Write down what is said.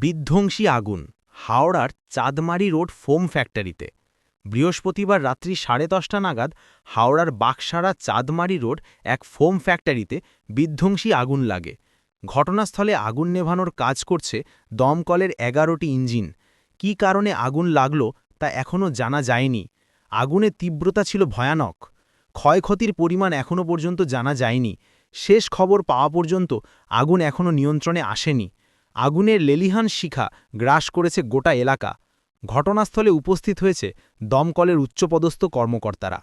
বিধ্বংসী আগুন, হাওড়ার চাঁদমারি রোড ফোম ফ্যাক্টরিতে। বৃহস্পতিবার রাত্রি সাড়ে দশটা নাগাদ হাওড়ার বাক্সারা চাঁদমারি রোড এক ফোম ফ্যাক্টরিতে বিধ্বংসী আগুন লাগে। ঘটনাস্থলে আগুন নেভানোর কাজ করছে দমকলের এগারোটি ইঞ্জিন। কি কারণে আগুন লাগল তা এখনও জানা যায়নি। আগুনের তীব্রতা ছিল ভয়ানক। ক্ষয়ক্ষতির পরিমাণ এখনও পর্যন্ত জানা যায়নি। শেষ খবর পাওয়া পর্যন্ত আগুন এখনও নিয়ন্ত্রণে আসেনি। আগুনের লেলিহান শিখা গ্রাস করেছে গোটা এলাকা। ঘটনাস্থলে উপস্থিত হয়েছে দমকলের উচ্চপদস্থ কর্মকর্তারা।